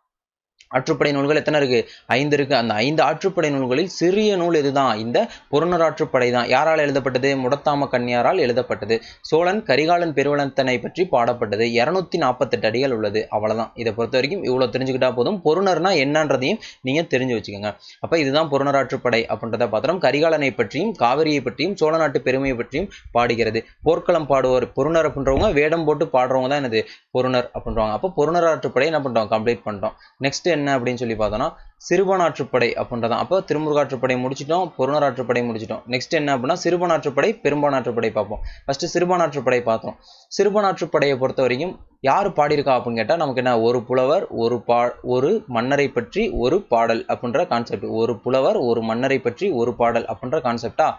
ஆற்றுப்படை நூல்கள் எத்தனை இருக்கு? ஐந்து இருக்கு. அந்த ஐந்து ஆற்றுப்படை நூல்களில் சிறிய நூல் இதுதான் இந்த புறநராற்றுப்படை தான். யாரால் எழுதப்பட்டது? முடத்தாம கன்னியாரால் எழுதப்பட்டது. சோழன் கரிகாலன் பெருவளத்தனை பற்றி பாடப்பட்டது. இரநூத்தி நாற்பத்தெட்டு அடிகள் உள்ளது. அவ்வளவுதான். இதை பொறுத்த வரைக்கும் இவ்வளவு தெரிஞ்சுக்கிட்டா போதும். பொருணர்னா என்னன்றதையும் நீங்க தெரிஞ்சு வச்சுக்கோங்க. அப்ப இதுதான் புறநராற்றுப்படை அப்படின்றத பார்த்துறோம் கரிகாலனை பற்றியும் காவிரியை பற்றியும் சோழ நாட்டு பெருமையை பற்றியும் பாடுகிறது போர்க்களம் பாடுவோர் பொருணர் அப்படின்றவங்க வேடம் போட்டு பாடுறவங்க தான் என்னது? பொருணர் அப்படின்றவங்க. அப்போ பொருணராற்றுப்படை என்ன பண்ணுறோம் கம்ப்ளீட் பண்ணிட்டோம். நெக்ஸ்ட் என்ன அப்படின்னு சொல்லி பார்த்தோன்னா சிறுபானாற்றுப்படை அப்படின்றதான். அப்போ திருமுருகாற்றுப்படை முடிச்சிட்டோம் பொருணராற்றுப்படை முடிச்சிட்டோம். நெக்ஸ்ட் என்ன அப்படின்னா சிறுபானாற்றுப்படை பெரும்பானாற்றுப்படை பார்ப்போம். ஃபஸ்ட்டு சிறுபானாற்றுப்படை பார்த்தோம். சிறுபானாற்றுப்படையை பொறுத்த வரைக்கும் யார் பாடியிருக்கா அப்படின்னு கேட்டால் நமக்கு என்ன ஒரு புலவர் ஒரு பா ஒரு மன்னரை பற்றி ஒரு பாடல் அப்படின்ற கான்செப்ட் ஒரு புலவர் ஒரு மன்னரை பற்றி ஒரு பாடல் அப்படின்ற கான்செப்டா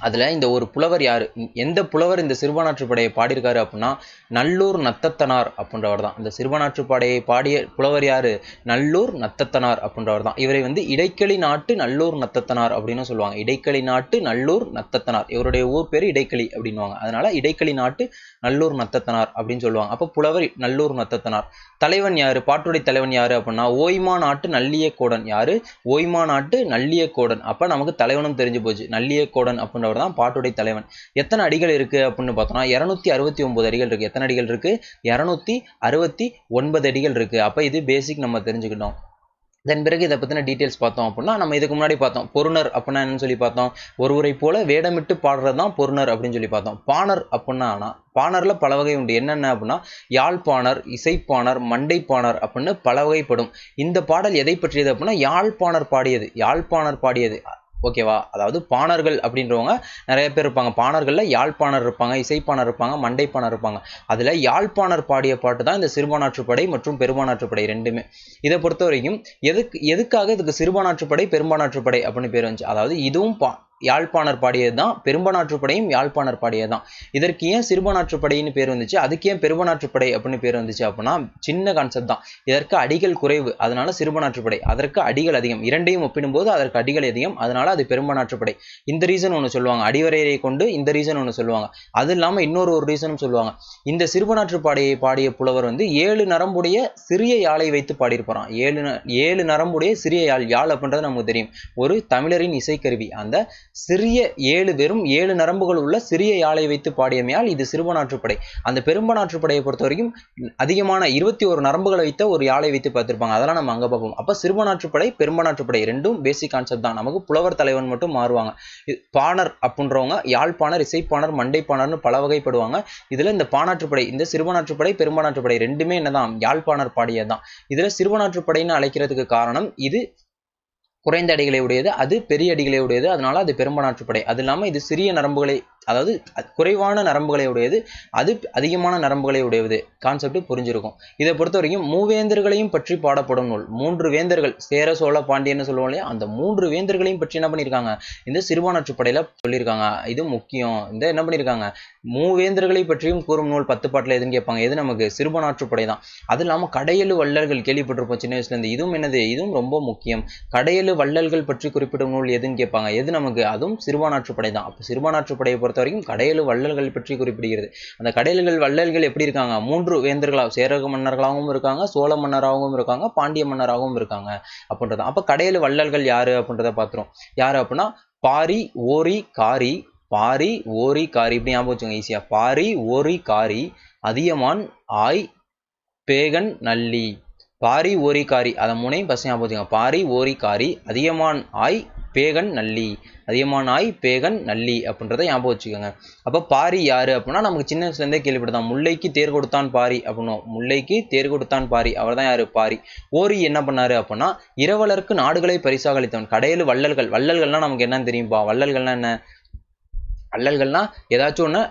அதில் இந்த ஒரு புலவர் யார்? எந்த புலவர் இந்த சிறுபானாற்றுப்படையை பாடியிருக்காரு அப்படின்னா நல்லூர் நத்தத்தனார் அப்படின்றவர் தான். இந்த சிறுபானாற்றுப்படையை பாடிய புலவர் யார்? நல்லூர் நத்தத்தனார் அப்படின்றவர் தான். இவரை வந்து இடைக்களி நாட்டு நல்லூர் நத்தத்தனார் அப்படின்னு சொல்லுவாங்க. இடைக்களி நாட்டு நல்லூர் நத்தத்தனார். இவருடைய ஊர் பேர் இடைக்களி அப்படின்வாங்க அதனால் இடைக்களி நாட்டு நல்லூர் நத்தத்தனார் அப்படின்னு சொல்லுவாங்க. அப்போ புலவர் நல்லூர் நத்தத்தனார். தலைவன் யார்? பாட்டுடைய தலைவன் யார் அப்படின்னா ஓய்மா நாட்டு நல்லியக்கோடன் யார்? ஓய்மா நாட்டு நல்லியக்கோடன். அப்போ நமக்கு தலைவனும் தெரிஞ்சு போச்சு. நல்லியக்கோடன் அப்படின்ற அப்படின்றவர் தான் பாட்டுடை தலைவன். எத்தனை அடிகள் இருக்கு அப்படின்னு பார்த்தோம்னா இரநூத்தி அறுபத்தி ஒன்பது அடிகள் இருக்கு. எத்தனை அடிகள் இருக்கு? இரநூத்தி அறுபத்தி ஒன்பது அடிகள் இருக்கு. அப்ப இது பேசிக் நம்ம தெரிஞ்சுக்கிட்டோம். தென் பிறகு இதை பற்றின டீட்டெயில்ஸ் பார்த்தோம் அப்படின்னா நம்ம இதுக்கு முன்னாடி பார்த்தோம் பொருணர் அப்படின்னா என்னன்னு சொல்லி பார்த்தோம். ஒருவரை போல வேடமிட்டு பாடுறது தான் பொருணர் அப்படின்னு சொல்லி பார்த்தோம். பாணர் அப்படின்னா ஆனால் பாணர்ல பல வகை உண்டு. என்னென்ன அப்படின்னா யாழ்ப்பாணர் இசைப்பாணர் மண்டைப்பாணர் அப்படின்னு பல வகைப்படும். இந்த பாடல் எதை பற்றியது அப்படின்னா யாழ்ப்பாணர் பாடியது. யாழ்ப்பாணர் பாடியது. ஓகேவா? அதாவது பாணர்கள் அப்படின்றவங்க நிறைய பேர் இருப்பாங்க. பாணர்களில் யாழ்ப்பாணர் இருப்பாங்க இசைப்பாணர் இருப்பாங்க மண்டைப்பாணர் இருப்பாங்க. அதில் யாழ்ப்பாணர் பாடிய பாட்டு தான் இந்த சிறுபானாற்றுப்படை மற்றும் பெரும்பானாற்றுப்படை ரெண்டுமே. இதை பொறுத்த வரைக்கும் எதுக்கு எதுக்காக இதுக்கு சிறுபானாற்றுப்படை பெரும்பானாற்றுப்படை அப்படின்னு பேர் வந்துச்சு? அதாவது இதுவும் பா யாழ்ப்பாணர் பாடியது தான் பெரும்பனாற்றுப்படையும் யாழ்ப்பாணர் பாடியது தான் இதற்கு ஏன் சிறுபானாற்றுப்படைன்னு பேர் வந்துச்சு? அதுக்கு ஏன் பெரும்பனாற்றுப்படை அப்படின்னு பேர் வந்துச்சு அப்படின்னா சின்ன கான்செப்ட் தான். இதற்கு அடிகள் குறைவு அதனால சிறுபானாற்றுப்படை அதற்கு அடிகள் அதிகம். இரண்டையும் ஒப்பிடும்போது அதற்கு அடிகள் அதிகம். அதனால அது பெரும்பனாற்றுப்படை இந்த ரீசன் ஒன்று சொல்லுவாங்க. அடிவரையரை கொண்டு இந்த ரீசன் ஒன்று சொல்லுவாங்க. அது இல்லாமல் இன்னொரு ஒரு ரீசனும் சொல்லுவாங்க. இந்த சிறுபானாற்றுப்பாடையை பாடிய புலவர் வந்து ஏழு நரம்புடைய சிறிய யாழை வைத்து பாடியிருப்பாராம் ஏழு ந- ஏழு நரம்புடைய சிறிய யாழ் யாழ் அப்படின்றது நமக்கு தெரியும். ஒரு தமிழரின் இசைக்கருவி. அந்த சிறிய ஏழு வெறும் ஏழு நரம்புகள் உள்ள சிறிய யாழை வைத்து பாடியமையால் இது சிறுபனாற்றுப்படை. அந்த பெரும்பனாற்றுப்படையை பொறுத்த வரைக்கும் அதிகமான இருபத்தி ஒரு நரம்புகளை வைத்த ஒரு யாழை வைத்து பார்த்துருப்பாங்க. அதெல்லாம் நம்ம அங்கே பார்ப்போம். அப்போ சிறுபனாற்றுப்படை பெரும்பனாற்றுப்படை ரெண்டும் பேசிக் கான்செப்ட் தான். நமக்கு புலவர் தலைவன் மட்டும் மாறுவாங்க. பாணர் அப்படின்றவங்க யாழ்ப்பாணர் இசைப்பாணர் மண்டைப்பாணர்னு பல வகைப்படுவாங்க. இதுல இந்த பாணாற்றுப்படை இந்த சிறுபனாற்றுப்படை பெரும்பனாற்றுப்படை ரெண்டுமே என்னதான்? யாழ்ப்பாணர் பாடியதுதான். இதுல சிறுபனாற்றுப்படைன்னு அழைக்கிறதுக்கு காரணம் இது குறைந்த அடிகளை உடையது அது பெரிய அடிகளை உடையது அதனால அது பெரும்பனாற்றுப்படை அது இல்லாமல் இது சிறிய நரம்புகளை அதாவது குறைவான நரம்புகளை உடையது அது அதிகமான நரம்புகளை உடையது கான்செப்ட் புரிஞ்சிருக்கும். இதை பொறுத்த வரைக்கும் மூவேந்தர்களையும் பற்றி பாடப்படும் நூல். மூன்று வேந்தர்கள் சேர சோழ பாண்டியன்னு சொல்லுவோம் இல்லையா? அந்த மூன்று வேந்தர்களையும் பற்றி என்ன பண்ணியிருக்காங்க இந்த சிறுபானாற்றுப்படையில சொல்லியிருக்காங்க இது முக்கியம். இந்த என்ன பண்ணியிருக்காங்க மூவேந்தர்களை பற்றியும் கூறும் நூல் பத்து பாட்டில் எதுன்னு கேட்பாங்க. எது நமக்கு சிறுபானாற்றுப்படை தான். அது இல்லாமல் கடையலு வள்ளல்கள் கேள்விப்பட்டிருப்போம் சின்ன வயசுலேருந்து இதுவும் என்னது? இதுவும் ரொம்ப முக்கியம். ஏழு வள்ளல்கள் பற்றி குறிப்பிடும் நூல் எதுன்னு கேட்பாங்க. எது நமக்கு? அதுவும் சிறுபானாற்றுப்படை தான். அப்போ சிறுபானாற்றுப்படையை பொறுத்த வரைக்கும் கடையெழு வள்ளல்கள் பற்றி குறிப்பிடுகிறது. அந்த கடையல்கள் வள்ளல்கள் எப்படி இருக்காங்க? மூன்று வேந்தர்களாக சேரக மன்னர்களாகவும் இருக்காங்க சோழ மன்னராகவும் இருக்காங்க பாண்டிய மன்னராகவும் இருக்காங்க அப்படின்றது. அப்போ கடையெழு வள்ளல்கள் யாரு அப்படின்றத பார்த்துரும் யாரு அப்படின்னா பாரி ஓரி காரி. பாரி ஓரி காரி. இப்படி ஞாபகம் வச்சுங்க ஈஸியா பாரி ஓரி காரி அதியமான் ஆய் பேகன் நல்லி. பாரி ஓரி காரி. அதை மூணையும் பசங்க ஞாபகம் பாரி ஓரி காரி அதிகமான் ஆய் பேகன் நல்லி. அதிகமான ஆய் பேகன் நல்லி அப்படின்றத ஞாபகம் வச்சுக்கோங்க. அப்போ பாரி யாரு அப்படின்னா நமக்கு சின்ன வயசுலேருந்தே கேள்விப்பட்டதான் முல்லைக்கு தேர் கொடுத்தான் பாரி அப்படின்னும் முல்லைக்கு தேர் கொடுத்தான் பாரி. அவர் தான் யாரு? பாரி. ஓரி என்ன பண்ணாரு அப்படின்னா இரவலருக்கு நாடுகளை பரிசாக அளித்தவன். கடையில் வள்ளல்கள். வள்ளல்கள்லாம் நமக்கு என்னன்னு தெரியும்பா? வள்ளல்கள்லாம் என்ன? வள்ளல்கள்னா ஏதாச்சும் ஒன்று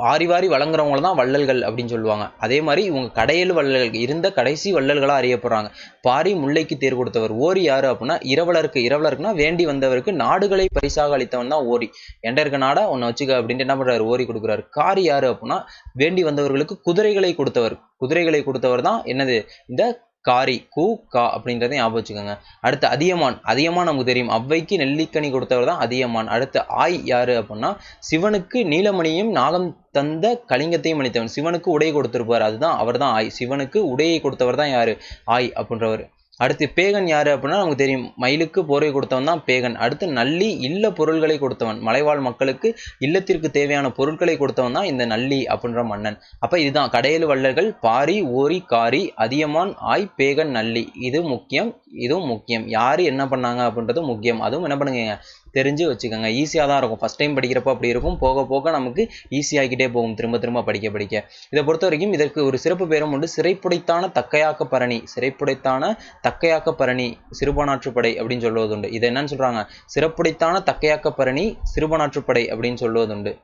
வாரி வாரி வழங்குறவங்கள தான் வள்ளல்கள் அப்படின்னு சொல்லுவாங்க. அதே மாதிரி இவங்க கடையல் வள்ளல்கள் இருந்த கடைசி வள்ளல்களாக அறியப்படுறாங்க. பாரி முல்லைக்கு தேர் கொடுத்தவர் ஓரி யார் அப்படின்னா இரவலருக்கு இரவலருக்குன்னா வேண்டி வந்தவருக்கு நாடுகளை பரிசாக அளித்தவன் தான் ஓரி. என்ட இருக்க நாடா ஒன்று வச்சுக்க அப்படின்ட்டு என்ன பண்ணுறாரு ஓரி கொடுக்குறாரு. காரி யார் அப்படின்னா வேண்டி வந்தவர்களுக்கு குதிரைகளை கொடுத்தவர். குதிரைகளை கொடுத்தவர் தான் என்னது? இந்த காரி கூ கா அப்படின்றத ஞாபகம் வச்சுக்கோங்க. அடுத்து அதியமான். அதியமான் நமக்கு தெரியும். அவ்வைக்கு நெல்லிக்கனி கொடுத்தவர் தான் அதியமான். அடுத்து ஆய் யாரு அப்படின்னா சிவனுக்கு நீலமணியும் நாகம் தந்த கலிங்கத்தையும் அளித்தவன். சிவனுக்கு உடை கொடுத்திருப்பார். அதுதான் அவர் தான் ஆய். சிவனுக்கு உடையை கொடுத்தவர் தான் யாரு? ஆய் அப்படின்றவர். அடுத்து பேகன் யார் அப்படின்னா நமக்கு தெரியும். மயிலுக்கு போரை கொடுத்தவன் தான் பேகன் அடுத்து நல்லி இல்ல பொருள்களை கொடுத்தவன். மலைவாழ் மக்களுக்கு இல்லத்திற்கு தேவையான பொருட்களை கொடுத்தவன் தான் இந்த நல்லி அப்படின்ற மன்னன். அப்போ இதுதான். கடையல் வள்ளல்கள் பாரி ஓரி காரி அதியமான் ஆய் பேகன் நல்லி. இது முக்கியம் இதுவும் முக்கியம். யார் என்ன பண்ணாங்க அப்படின்றதும் முக்கியம். அதுவும் என்ன பண்ணுங்க தெரிஞ்சு வச்சுக்கோங்க. ஈஸியாக தான் இருக்கும். ஃபஸ்ட் டைம் படிக்கிறப்போ அப்படி இருக்கும். போக போக நமக்கு ஈஸியாகிட்டே போகும். திரும்ப திரும்ப படிக்க படிக்க. இதை பொறுத்த வரைக்கும் இதற்கு ஒரு சிறப்பு பேரும் உண்டு. சிறைப்புடைத்தான தக்கையாக்க பரணி. சிறைப்புடைத்தான தக்கையாக்க பரணி சிறுபானாற்றுப்படை அப்படின்னு சொல்லுவதுண்டு இது என்னன்னு சொல்றாங்க? சிறப்புடைத்தான தக்கையாக்க பரணி சிறுபானாற்றுப்படை அப்படின்னு சொல்லுவதுண்டு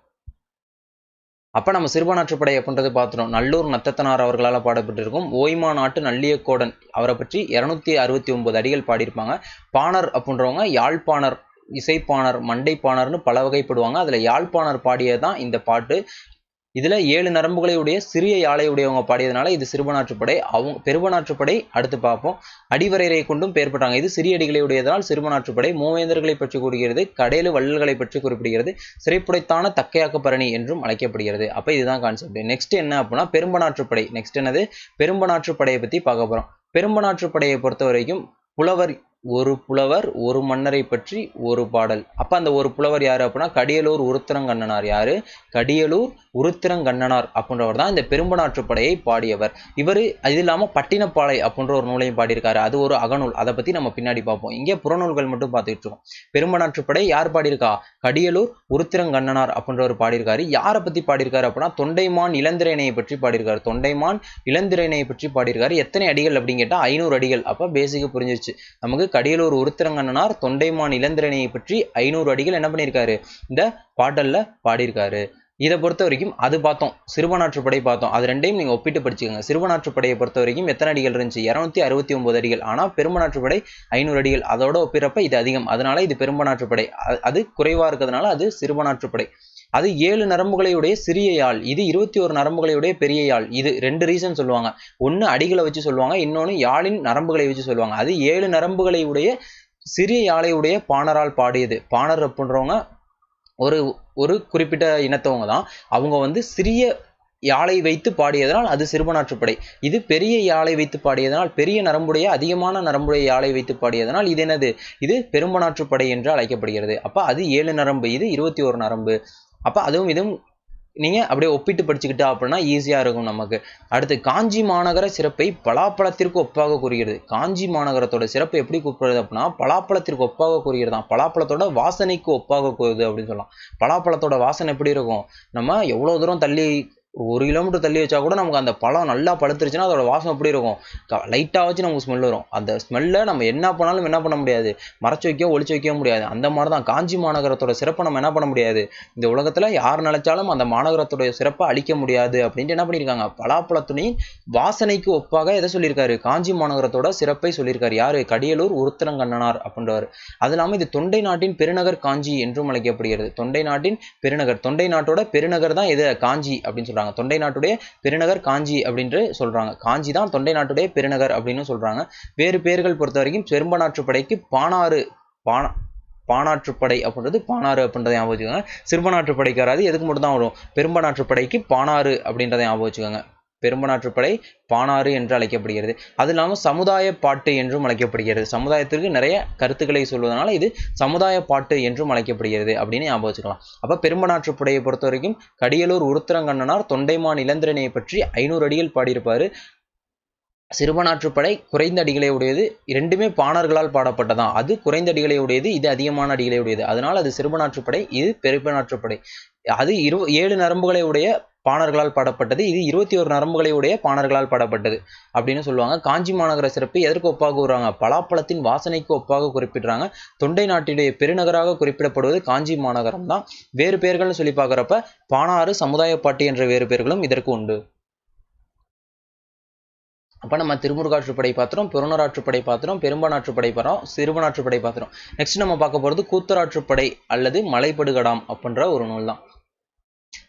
அப்ப நம்ம சிறுபானாற்றுப்படை அப்படின்றது பார்த்துட்டோம். நல்லூர் நத்தத்தனார் அவர்களால் பாடப்பட்டிருக்கும். ஓய்மா நாட்டு நல்லியக்கோடன். அவரை பற்றி இருநூத்தி அறுபத்தி ஒன்பது அடிகள் பாடியிருப்பாங்க. பாணர் அப்படின்றவங்க யாழ்ப்பாணர் இசைப்பாணர் மண்டைப்பாணர்னு பல வகைப்படுவாங்க. அதில் யாழ்ப்பாணர் பாடியது தான் இந்த பாட்டு. இதில் ஏழு நரம்புகளை உடைய சிறிய யாழை உடையவங்க பாடியதுனால இது சிறுபனாற்றுப்படை அவங்க பெருபனாற்றுப்படை அடுத்து பார்ப்போம். அடிவரையரை கொண்டும் பேர்பட்டாங்க இது சிறிய அடிகளை உடையதால் சிறுபனாற்றுப்படை மூவேந்தர்களை பற்றி கூறுகிறது கடையலு வள்ளல்களை பற்றி குறிப்பிடுகிறது சிறைப்புடைத்தான தக்கையாக்க பரணி என்றும் அழைக்கப்படுகிறது. அப்போ இதுதான் கான்செப்ட் நெக்ஸ்ட் என்ன அப்படின்னா பெரும்பனாற்றுப்படை நெக்ஸ்ட் என்னது? பெரும்பனாற்றுப்படையை பற்றி பார்க்க போகிறோம் பெரும்பனாற்றுப்படையை பொறுத்த வரைக்கும் புலவர் ஒரு புலவர் ஒரு மன்னரை பற்றி ஒரு பாடல். அப்போ அந்த ஒரு புலவர் யார் அப்படின்னா கடியலூர் உருத்திரங்கண்ணனார் யார்? கடியலூர் உருத்திரங்கண்ணனார் அப்படின்றவர் தான் இந்த பெரும்பனாற்றுப்படையை பாடியவர். இவர் இது இல்லாமல் பட்டினப்பாலை அப்படின்ற ஒரு நூலையும் பாடியிருக்காரு. அது ஒரு அகநூல். அதை பற்றி நம்ம பின்னாடி பார்ப்போம் இங்கே புறநூல்கள் மட்டும் பார்த்துட்டு இருக்கோம். பெரும்பனாற்றுப்படை யார் பாடியிருக்கா? கடியலூர் உருத்திரங்கண்ணனார் அப்படின்றவர் பாடியிருக்காரு. யாரை பற்றி பாடியிருக்காரு அப்படின்னா தொண்டைமான் இளந்திரையனையை பற்றி பாடியிருக்காரு. தொண்டைமான் இளந்திரையனையை பற்றி பாடியிருக்காரு. எத்தனை அடிகள் அப்படின்னு கேட்டால் ஐநூறு அடிகள். அப்போ பேசிக்காக புரிஞ்சிருச்சு. நமக்கு கடியலூர் உருத்திரங்கண்ணனார் தொண்டைமான் இளந்திரனையை பற்றி ஐநூறு அடிகள் என்ன பண்ணியிருக்காரு? இந்த பாடலில் பாடியிருக்காரு. இதை பொறுத்த வரைக்கும் அது பார்த்தோம். சிறுவனாற்றுப்படை பார்த்தோம். அது ரெண்டையும் நீங்கள் ஒப்பிட்டு படிச்சுக்கோங்க. சிறுவனாற்றுப்படையை பொறுத்த வரைக்கும் எத்தனை அடிகள் இருந்துச்சு? இரநூத்தி அறுபத்தி ஒன்பது அடிகள். ஆனால் பெரும்பனாற்றுப்படை ஐநூறு அடிகள். அதோட ஒப்பிடுறப்ப இது அதிகம். அதனால இது பெரும்பனாற்றுப்படை அது குறைவாக இருக்கிறதுனால அது சிறுவனாற்றுப்படை அது ஏழு நரம்புகளையுடைய சிறிய யாழ் இது இருபத்தி ஒரு நரம்புகளையுடைய பெரிய யாழ் இது ரெண்டு ரீசன் சொல்லுவாங்க. ஒன்று அடிகளை வச்சு சொல்லுவாங்க இன்னொன்று யாழின் நரம்புகளை வச்சு சொல்லுவாங்க. அது ஏழு நரம்புகளையுடைய சிறிய யாழையுடைய பாணரால் பாடியது. பாணர் அப்படின்றவங்க ஒரு ஒரு குறிப்பிட்ட இனத்தவங்க தான். அவங்க வந்து சிறிய யாழை வைத்து பாடியதனால் அது சிறுபனாற்றுப்படை இது பெரிய யாழை வைத்து பாடியதனால் பெரிய நரம்புடைய அதிகமான நரம்புடைய யாழை வைத்து பாடியதனால் இது என்னது? இது பெரும்பனாற்றுப்படை என்று அழைக்கப்படுகிறது. அப்போ அது ஏழு நரம்பு இது இருபத்தி ஒரு நரம்பு. அப்போ அதுவும் இதுவும் நீங்கள் அப்படியே ஒப்பிட்டு படிச்சுக்கிட்டா அப்படின்னா ஈஸியாக இருக்கும் நமக்கு. அடுத்து காஞ்சி மாநகர சிறப்பை பலாப்பழத்திற்கு ஒப்பாக கூறுகிறது. காஞ்சி மாநகரத்தோட சிறப்பை எப்படி கூப்பிடுறது அப்படின்னா பலாப்பழத்திற்கு ஒப்பாக கூறுகிறது தான் பலாப்பழத்தோட வாசனைக்கு ஒப்பாக கூறுது அப்படின்னு சொல்லலாம். பலாப்பழத்தோட வாசனை எப்படி இருக்கும்? நம்ம எவ்வளோ தூரம் தள்ளி ஒரு கிலோமீட்டர் தள்ளி வச்சா கூட நமக்கு அந்த பழம் நல்லா பழுத்துருச்சுன்னா அதோட வாசம் எப்படி இருக்கும்? லைட்டாக வச்சு நமக்கு ஸ்மெல் வரும். அந்த ஸ்மெல்லை நம்ம என்ன பண்ணாலும் என்ன பண்ண முடியாது. மறைச்சு வைக்கவோ ஒளிச்சு வைக்கவும் முடியாது. அந்த மாதிரி தான் காஞ்சி மாநகரத்தோட சிறப்பை நம்ம என்ன பண்ண முடியாது? இந்த உலகத்தில் யார் நினைச்சாலும் அந்த மாநகரத்துடைய சிறப்பை அழிக்க முடியாது அப்படின்ட்டு என்ன பண்ணியிருக்காங்க பலாப்பழத்துணியின் வாசனைக்கு ஒப்பாக எதை சொல்லியிருக்காரு? காஞ்சி மாநகரத்தோட சிறப்பை சொல்லியிருக்காரு. யார்? கடியலூர் உருத்திரங்கண்ணனார் அப்படின்றவர். அது இல்லாமல் இது தொண்டை நாட்டின் பெருநகர் காஞ்சி என்றும் அழைக்கப்படுகிறது. தொண்டை நாட்டின் பெருநகர் தொண்டை நாட்டோட பெருநகர் தான் எது காஞ்சி அப்படின்னு சொல்கிறாங்க சொல்கிறாங்க தொண்டை நாட்டுடைய பெருநகர் காஞ்சி அப்படின்று சொல்றாங்க. காஞ்சி தான் தொண்டை நாட்டுடைய பெருநகர் அப்படின்னு சொல்றாங்க. வேறு பேர்கள் பொறுத்த வரைக்கும் செரும்பநாற்றுப்படைக்கு பானாறு பானா பானாற்றுப்படை அப்படின்றது பானாறு அப்படின்றத ஞாபகம் வச்சுக்கோங்க சிறுபநாற்றுப்படைக்கு வராது எதுக்கு மட்டும் தான் வரும் பெரும்பநாற்றுப்படைக்கு பானாறு அப்படின்றத ஞாபகம் வச்சுக்கோங்க. பெரும்பநாற்றுப்படை பானாறு என்று அழைக்கப்படுகிறது. அது இல்லாமல் சமுதாய பாட்டு என்றும் அழைக்கப்படுகிறது. சமுதாயத்திற்கு நிறைய கருத்துக்களை சொல்வதனால இது சமுதாய பாட்டு என்றும் அழைக்கப்படுகிறது அப்படின்னு ஞாபகம் வச்சுக்கலாம். அப்போ பெரும்பநாற்றுப்படையை பொறுத்த வரைக்கும் கடியலூர் உருத்திரங்கண்ணனார் தொண்டைமான் இளந்திரனையை பற்றி ஐநூறு அடிகள் பாடியிருப்பார். சிறுபநாற்றுப்படை குறைந்த அடிகளை உடையது. இரண்டுமே பாணர்களால் பாடப்பட்டதான் அது குறைந்த அடிகளை உடையது இது அதிகமான அடிகளை உடையது. அதனால் அது சிறுபநாற்றுப்படை இது பெரும்பனாற்றுப்படை அது இரு ஏழு நரம்புகளை உடைய பாணர்களால் பாடப்பட்டது. இது இருபத்தி ஒரு நரம்புகளை உடைய பாணர்களால் பாடப்பட்டது அப்படின்னு சொல்லுவாங்க. காஞ்சி மாநகர சிறப்பு எதற்கு ஒப்பாக கூறுறாங்க பலாப்பழத்தின் வாசனைக்கு ஒப்பாக குறிப்பிடுறாங்க. தொண்டை நாட்டினுடைய பெருநகராக குறிப்பிடப்படுவது காஞ்சி மாநகரம் தான். வேறு பெயர்கள்னு சொல்லி பார்க்குறப்ப பாணாறு சமுதாய பாட்டி என்ற வேறு பெயர்களும் இதற்கு உண்டு. அப்போ நம்ம திருமுருகாற்றுப்படை பார்த்துறோம் புறநராற்றுப்படை பார்த்துறோம் பெரும்பானாற்றுப்படை பார்த்தோம் சிறுவனாற்றுப்படை பார்த்துறோம் நெக்ஸ்ட் நம்ம பார்க்க போகிறது கூத்தராற்றுப்படை அல்லது மலைப்படுகடாம் அப்படின்ற ஒரு நூல் தான்.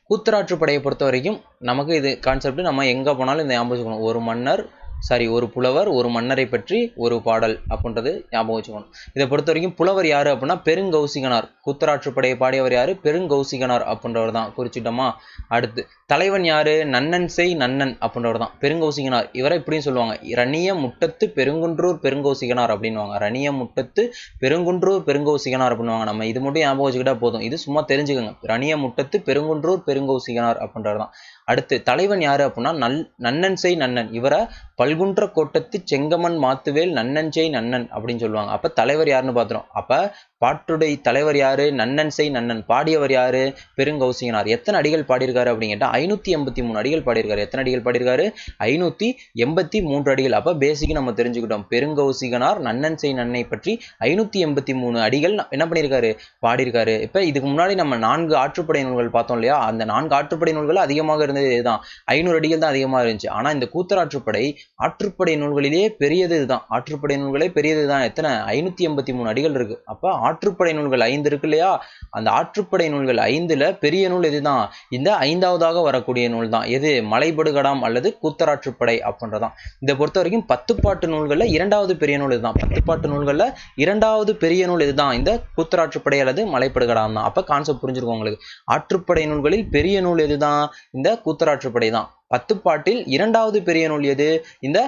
கூத்தராற்றுப்படையை பொறுத்த வரைக்கும் நமக்கு இது கான்செப்ட் நம்ம எங்கே போனாலும் இந்த ஞாபகம் வச்சுக்கணும் ஒரு மன்னர் சாரி ஒரு புலவர் ஒரு மன்னரை பற்றி ஒரு பாடல் அப்படின்றது ஞாபகம் வச்சுக்கணும். இதை பொறுத்த வரைக்கும் புலவர் யாரு அப்படின்னா பெருங்கௌசிகனார். கூத்தராற்றுப்படையை பாடியவர் யாரு? பெருங்கௌசிகனார் அப்படின்றவர் தான். குறிச்சிட்டோமா? அடுத்து தலைவன் யாரு? நன்னன் செய் நன்னன் அப்படின்றவர் தான். பெருங்கௌசிகனார். இவரை இப்படியும் சொல்லுவாங்க. ரணிய முட்டத்து பெருங்குன்றூர் பெருங்கௌசிகனார் அப்படின்னுவாங்க. ரணிய முட்டத்து பெருங்குன்றூர் பெருங்கௌசிகனார் அப்படின்னுவாங்க. நம்ம இது மட்டும் ஞாபகம் வச்சுக்கிட்டா போதும். இது சும்மா தெரிஞ்சுக்கோங்க. ரணிய முட்டத்து பெருங்குன்றூர் பெருங்கௌசிகனார் அப்படின்றவர் தான். அடுத்து தலைவன் யாரு அப்படின்னா நல் நன்னன் செய் நன்னன். இவரை பல்குன்ற கோட்டத்து செங்கமன் மாத்துவேல் நன்னன் செய் நன்னன் அப்படின்னு சொல்லுவாங்க. அப்ப தலைவர் யாருன்னு பார்த்துரும் அப்ப பாட்டுடை தலைவர் யாரு? நன்னன் செய் நன்னன். பாடியவர் யாரு? பெருங்கௌசிகனார் எத்தனை அடிகள் பாடியிருக்காரு அப்படின்னு கேட்டால் ஐநூத்தி எண்பத்தி மூணு அடிகள் பாடியிருக்காரு. எத்தனை அடிகள் பாடியிருக்காரு? ஐநூத்தி எண்பத்தி மூன்று அடிகள். அப்ப பேசிக்கு நம்ம தெரிஞ்சுக்கிட்டோம். பெருங்கௌசிகனார் நன்னன் செய் நன்னை பற்றி ஐநூத்தி எண்பத்தி மூணு அடிகள் என்ன பண்ணியிருக்காரு? பாடியிருக்காரு. இப்ப இதுக்கு முன்னாடி நம்ம நான்கு ஆற்றுப்படை நூல்கள் பார்த்தோம் இல்லையா? அந்த நான்கு ஆற்றுப்படை நூல்கள் அதிகமாக இருந்தது இதுதான். ஐநூறு அடிகள் தான் அதிகமாக இருந்துச்சு. ஆனா இந்த கூத்தராற்றுப்படை ஆற்றுப்படை நூல்களிலேயே பெரியது இதுதான். ஆற்றுப்படை நூல்களே பெரியது தான் எத்தனை? ஐநூத்தி எண்பத்தி மூணு அடிகள் இருக்கு. அப்போ ஆற்றுப்படை நூல்கள் ஐந்து இருக்கு இல்லையா? அந்த ஆற்றுப்படை நூல்கள் ஐந்துல பெரிய நூல் எதுதான்? இந்த ஐந்தாவதாக வரக்கூடிய நூல் தான் எது? மலைபடுகடாம் அல்லது கூத்தராற்றுப்படை அப்படின்றதான். இதை பொறுத்த வரைக்கும் பத்துப்பாட்டு நூல்களில் இரண்டாவது பெரிய நூல் இதுதான். பத்துப்பாட்டு நூல்களில் இரண்டாவது பெரிய நூல் இதுதான் இந்த கூத்தராற்றுப்படை அல்லது மலைப்படுகடாம் தான் அப்போ கான்செப்ட் புரிஞ்சிருக்கும் உங்களுக்கு. ஆற்றுப்படை நூல்களில் பெரிய நூல் எதுதான்? இந்த கூத்தராற்றுப்படை தான் பத்துப்பாட்டில் இரண்டாவது பெரிய நூல் எது? இந்த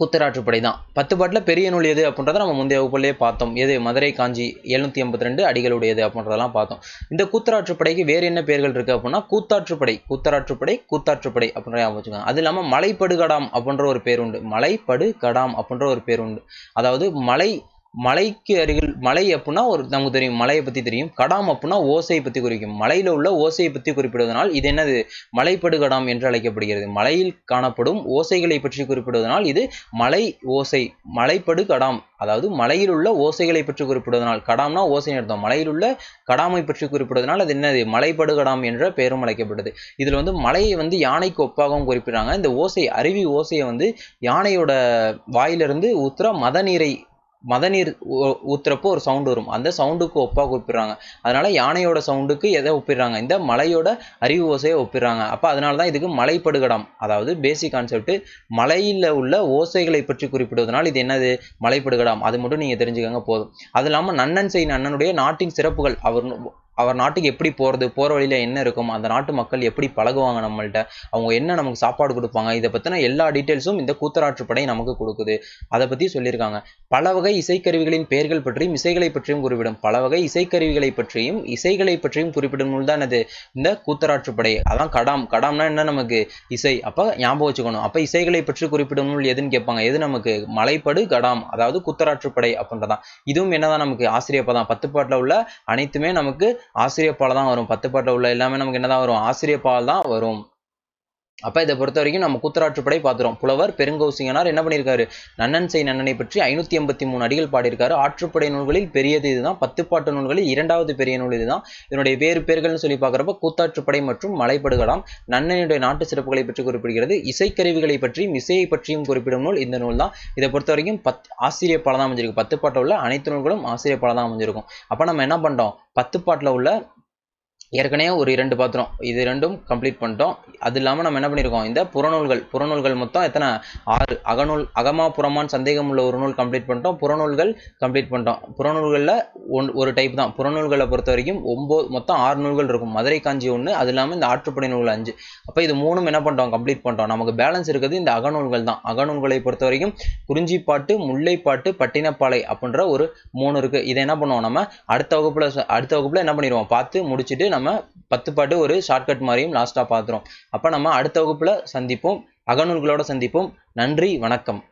கூத்தராற்றுப்படை தான். பத்து பாட்டில் பெரிய நூல் எது அப்படின்றத நம்ம முந்தைய வகுப்புலேயே பார்த்தோம். எது மதுரை காஞ்சி எழுநூற்றி எண்பத்தி ரெண்டு அடிகளுடையது அப்படின்றதெல்லாம் பார்த்தோம். இந்த கூத்தராற்றுப்படைக்கு வேறு என்ன பெயர்கள் இருக்குது அப்படின்னா கூத்தாற்றுப்படை கூத்தராற்றுப்படை கூத்தாற்றுப்படை அப்படின்ற வச்சுக்கோங்க. அது இல்லாமல் மலைப்படுகடாம் அப்படின்ற ஒரு பேர் உண்டு. மலைப்படுகடாம் அப்படின்ற ஒரு பேர் உண்டு. அதாவது மலை மலைக்கு அருகில் மலை அப்படின்னா ஒரு நமக்கு தெரியும் மலையை பற்றி தெரியும். கடாம் அப்படின்னா ஓசையை பற்றி குறிக்கும். மலையில் உள்ள ஓசையை பற்றி குறிப்பிடுவதனால் இது என்னது? மலைப்படுகடாம் என்று அழைக்கப்படுகிறது. மலையில் காணப்படும் ஓசைகளை பற்றி குறிப்பிடுவதனால் இது மலை ஓசை மலைப்படு கடாம் அதாவது மலையில் உள்ள ஓசைகளை பற்றி குறிப்பிடுவதனால் கடாம்னா ஓசை அர்த்தம். மலையில் உள்ள கடாமை பற்றி குறிப்பிடுவதனால் அது என்னது? மலைப்படுகடாம் என்ற பெயரும் அழைக்கப்படுது இதில் வந்து மலையை வந்து யானைக்கு ஒப்பாகவும் குறிப்பிடுறாங்க. இந்த ஓசை அருவி ஓசையை வந்து யானையோட வாயிலிருந்து ஊத்துற மத நீரை மத நீர் ஊ- ஊத்துறப்போ ஒரு சவுண்டு வரும். அந்த சவுண்டுக்கு ஒப்பாக குறிப்பிடுறாங்க அதனால யானையோட சவுண்டுக்கு எதை ஒப்பிடுறாங்க? இந்த மலையோட அறிவு ஓசையை ஒப்பிடுறாங்க. அப்போ அதனால தான் இதுக்கு மலைப்படுகடம். அதாவது பேசிக் கான்செப்ட் மலையில் உள்ள ஓசைகளை பற்றி குறிப்பிடுவதனால் இது என்னது? மலைப்படுகடாம். அது மட்டும் நீங்கள் தெரிஞ்சுக்கங்க போதும். அது இல்லாமல் நன்னன் செய் நன்னனுடைய நாட்டின் சிறப்புகள். அவர் அவர் நாட்டுக்கு எப்படி போகிறது போகிற வழியில் என்ன இருக்கும் அந்த நாட்டு மக்கள் எப்படி பழகுவாங்க நம்மள்ட்ட அவங்க என்ன நமக்கு சாப்பாடு கொடுப்பாங்க இதை பற்றின எல்லா டீட்டெயில்ஸும் இந்த கூத்தராற்றுப்படை நமக்கு கொடுக்குது. அதை பற்றி சொல்லியிருக்காங்க. பல வகை இசைக்கருவிகளின் பெயர்கள் பற்றியும் இசைகளை பற்றியும் குறிப்பிடும். பல வகை இசைக்கருவிகளை பற்றியும் இசைகளை பற்றியும் குறிப்பிடும் நூல் தான் அது. இந்த கூத்தராற்றுப்படை அதான் கடாம். கடாம்னா என்ன நமக்கு? இசை. அப்போ ஞாபகம் வச்சுக்கணும். அப்போ இசைகளை பற்றி குறிப்பிடும் நூல் எதுன்னு கேட்பாங்க. எது நமக்கு? மலைப்படு கடாம். அதாவது கூத்தராற்றுப்படை அப்படின்றதான். இதுவும் என்னதான் நமக்கு? ஆசிரியப்பதான். பத்து பாட்டில் உள்ள அனைத்துமே நமக்கு ஆசிரியப்பால் தான் வரும். பத்து பாட்டில் உள்ள எல்லாமே நமக்கு என்ன தான் வரும்? ஆசிரியப்பால் தான் வரும். அப்போ இதை பொறுத்த வரைக்கும் நம்ம கூத்தராற்றுப்படை பார்த்துறோம். புலவர் பெருங்கௌசிங்கனார் என்ன பண்ணியிருக்காரு? நன்னன் செய் நன்னனை பற்றி ஐநூற்றி எண்பத்தி மூணு அடிகள் பாடியிருக்காரு. ஆற்றுப்படை நூல்களில் பெரியது இதுதான். பத்துப்பாட்டு நூல்களில் இரண்டாவது பெரிய நூல் இதுதான். இதனுடைய வேறு பேர்கள்னு சொல்லி பார்க்குறப்ப கூத்தாற்றுப்படை மற்றும் மலைப்படுகலாம். நன்னனுடைய நாட்டு சிறப்புகளை பற்றி குறிப்பிடுகிறது. இசைக்கருவிகளை பற்றியும் இசையை பற்றியும் குறிப்பிடும் நூல் இந்த நூல் தான். இதை பொறுத்த வரைக்கும் பத் ஆசிரியர் பலதான் அமைஞ்சிருக்கு. பத்து பாட்டில் உள்ள அனைத்து நூல்களும் ஆசிரியர் பலதான் அமைஞ்சிருக்கும். அப்போ நம்ம என்ன பண்ணுறோம் பத்து பாட்டில் உள்ள ஏற்கனவே ஒரு இரண்டு பாத்திரம். இது ரெண்டும் கம்ப்ளீட் பண்ணிட்டோம். அது இல்லாமல் நம்ம என்ன பண்ணியிருக்கோம் இந்த புறநூல்கள். புறநூல்கள் மொத்தம் எத்தனை? ஆறு. அகநூல் அகமா புறமான் சந்தேகம் உள்ள ஒரு நூல் கம்ப்ளீட் பண்ணிட்டோம். புறநூல்கள் கம்ப்ளீட் பண்ணிட்டோம். புறநூல்களில் ஒன் ஒரு டைப் தான். புறநூல்களை பொறுத்த வரைக்கும் ஒம்பது மொத்தம் ஆறு நூல்கள் இருக்கும். மதுரை காஞ்சி ஒன்று அது இல்லாமல் இந்த ஆற்றுப்படை நூல் அஞ்சு. அப்போ இது மூணும் என்ன பண்ணிட்டோம்? கம்ப்ளீட் பண்ணிட்டோம். நமக்கு பேலன்ஸ் இருக்குது இந்த அகநூல்கள் தான். அகநூல்களை பொறுத்த வரைக்கும் குறிஞ்சிப்பாட்டு முல்லைப்பாட்டு பட்டினப்பாலை அப்படின்ற ஒரு மூணு இருக்குது இதை என்ன பண்ணுவோம் நம்ம? அடுத்த வகுப்பில் அடுத்த வகுப்பில் என்ன பண்ணிடுவோம்? பார்த்து முடிச்சுட்டு நம்ம பத்து பாட்டு ஒரு ஷார்ட்கட் மாதிரியும் லாஸ்ட்டாக பார்த்துரும் அப்போ நம்ம அடுத்த வகுப்புல சந்திப்போம். அகநூல்களோட சந்திப்போம். நன்றி வணக்கம்.